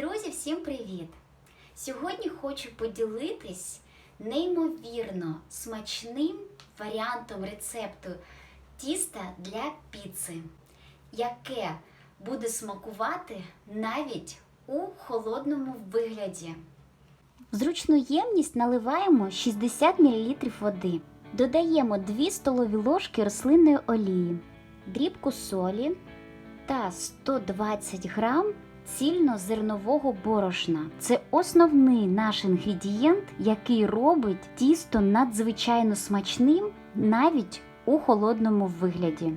Друзі, всім привіт! Сьогодні хочу поділитись неймовірно смачним варіантом рецепту тіста для піци, яке буде смакувати навіть у холодному вигляді. В зручну ємність наливаємо 60 мл води. Додаємо 2 столові ложки рослинної олії, дрібку солі та 120 грам цільнозернового борошна. Це основний наш інгредієнт, який робить тісто надзвичайно смачним навіть у холодному вигляді.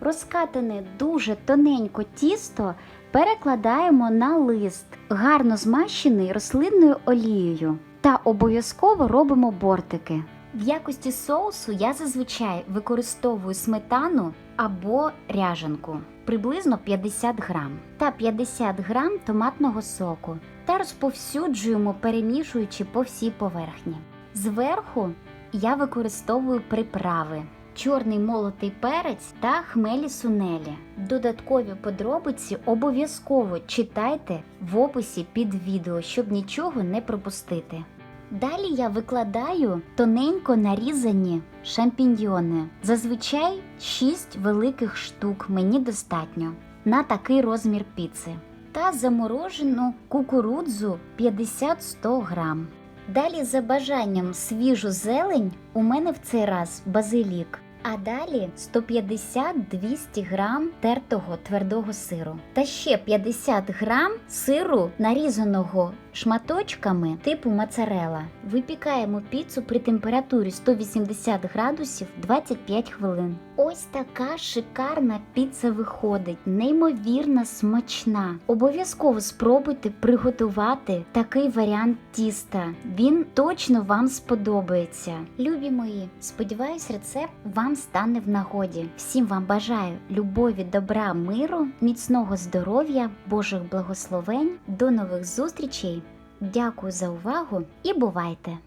Розкатане дуже тоненько тісто перекладаємо на лист, гарно змащений рослинною олією. Та обов'язково робимо бортики. В якості соусу я зазвичай використовую сметану або ряженку приблизно 50 грам та 50 грам томатного соку та розповсюджуємо, перемішуючи по всій поверхні. Зверху я використовую приправи. Чорний молотий перець та хмелі сунелі. Додаткові подробиці обов'язково читайте в описі під відео, щоб нічого не пропустити. Далі я викладаю тоненько нарізані шампіньйони. Зазвичай 6 великих штук мені достатньо на такий розмір піци. Та заморожену кукурудзу 50-100 грам. Далі за бажанням свіжу зелень у мене в цей раз базилік. А далі 150-200 грам тертого твердого сиру. Та ще 50 грам сиру, нарізаного шматочками типу моцарела. Випікаємо піцу при температурі 180 градусів 25 хвилин. Ось така шикарна піца виходить, неймовірно смачна. Обов'язково спробуйте приготувати такий варіант тіста. Він точно вам сподобається. Любі мої, сподіваюсь, рецепт стане в нагоді. Всім вам бажаю любові, добра, миру, міцного здоров'я, Божих благословень. До нових зустрічей! Дякую за увагу і бувайте!